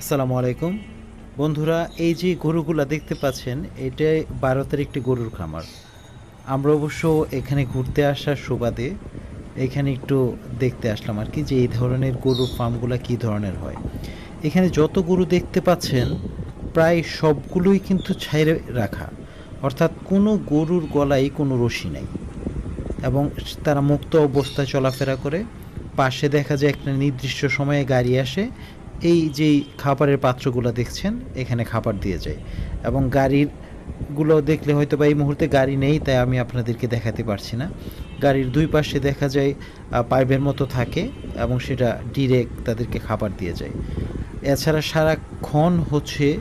আসসালামু আলাইকুম। বন্ধুরা, এই যে গরুগুলা দেখতে পাচ্ছেন, এটাই ভারতের একটি গরুর খামার। আমরা অবশ্য এখানে ঘুরতে আসার সুবাদে এখানে একটু দেখতে আসলাম আর কি যে এই ধরনের গরুর ফার্মগুলো কী ধরনের হয়। এখানে যত গরু দেখতে পাচ্ছেন, প্রায় সবগুলোই কিন্তু ছাইরে রাখা। অর্থাৎ কোনো গরুর গলায় কোনো রশি নেই। এবং তারা মুক্ত অবস্থায় চলাফেরা করে। পাশে দেখা যায় একটা নির্দিষ্ট সময়ে গাড়ি আসে এই যেই খাবারের পাত্রগুলো দেখছেন, এখানে খাবার দিয়ে যায়। এবং গাড়িরগুলো দেখলে হয়তো বা এই মুহূর্তে গাড়ি নেই, তাই আমি আপনাদেরকে দেখাতে পারছি না। গাড়ির দুই পাশে দেখা যায় পাইপের মতো থাকে এবং সেটা ডিরেক্ট তাদেরকে খাবার দিয়ে যায়। এছাড়া সারাক্ষণ হচ্ছে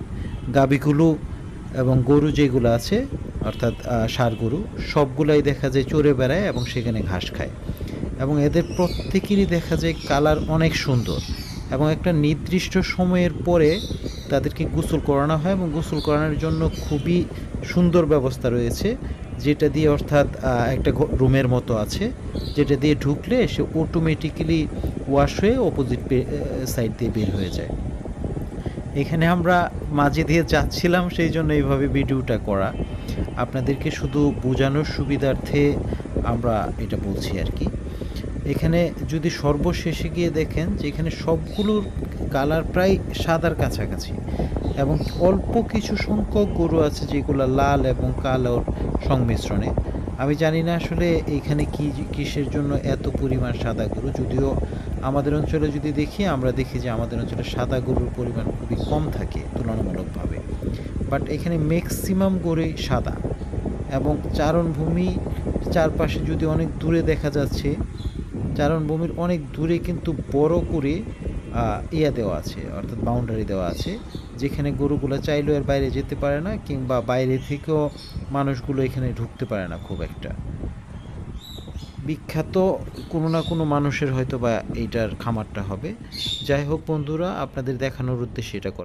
গাবিগুলো এবং গরু যেগুলো আছে, অর্থাৎ ষাঁড় গরু, সবগুলাই দেখা যায় চড়ে বেড়ায় এবং সেখানে ঘাস খায়। এবং এদের প্রত্যেকেরই দেখা যায় কালার অনেক সুন্দর। এবং একটা নির্দিষ্ট সময়ের পরে তাদেরকে গোসল করানো হয় এবং গোসল করানোর জন্য খুবই সুন্দর ব্যবস্থা রয়েছে, যেটা দিয়ে অর্থাৎ একটা রুমের মতো আছে, যেটা দিয়ে ঢুকলে সে অটোমেটিক্যালি ওয়াশ হয়ে অপোজিট সাইড দিয়ে বের হয়ে যায়। এখানে আমরা মাঝে দিয়ে যাচ্ছিলাম, সেই জন্য এইভাবে ভিডিওটা করা। আপনাদেরকে শুধু বোঝানোর সুবিধার্থে আমরা এটা বলছি আর কি। এখানে যদি সর্বশেষে গিয়ে দেখেন যে এখানে সবগুলোর কালার প্রায় সাদার কাছাকাছি এবং অল্প কিছু সংখ্যক গরু আছে যেগুলো লাল এবং কালোর সংমিশ্রণে। আমি জানি না আসলে এখানে কি কিসের জন্য এত পরিমাণ সাদা গরু, যদিও আমাদের অঞ্চলে যদি দেখি, আমরা দেখি যে আমাদের অঞ্চলে সাদা গরুর পরিমাণ খুবই কম থাকে তুলনামূলকভাবে। বাট এখানে ম্যাক্সিমাম গরুই সাদা এবং চারণভূমি চারপাশে যদি অনেক দূরে দেখা যাচ্ছে চারণভূমির অনেক দূরে কিন্তু বড় করে ইয়া দেওয়া আছে, অর্থাৎ বাউন্ডারি দেওয়া আছে, যেখানে গরুগুলো চাইলেও এর বাইরে যেতে পারে না কিংবা বাইরে থেকেও মানুষগুলো এখানে ঢুকতে পারে না খুব একটা। বিখ্যাত কোনো না কোনো মানুষের হয়তো বা এইটার খামারটা হবে। যাই হোক বন্ধুরা, আপনাদের দেখানোর উদ্দেশ্যে এটা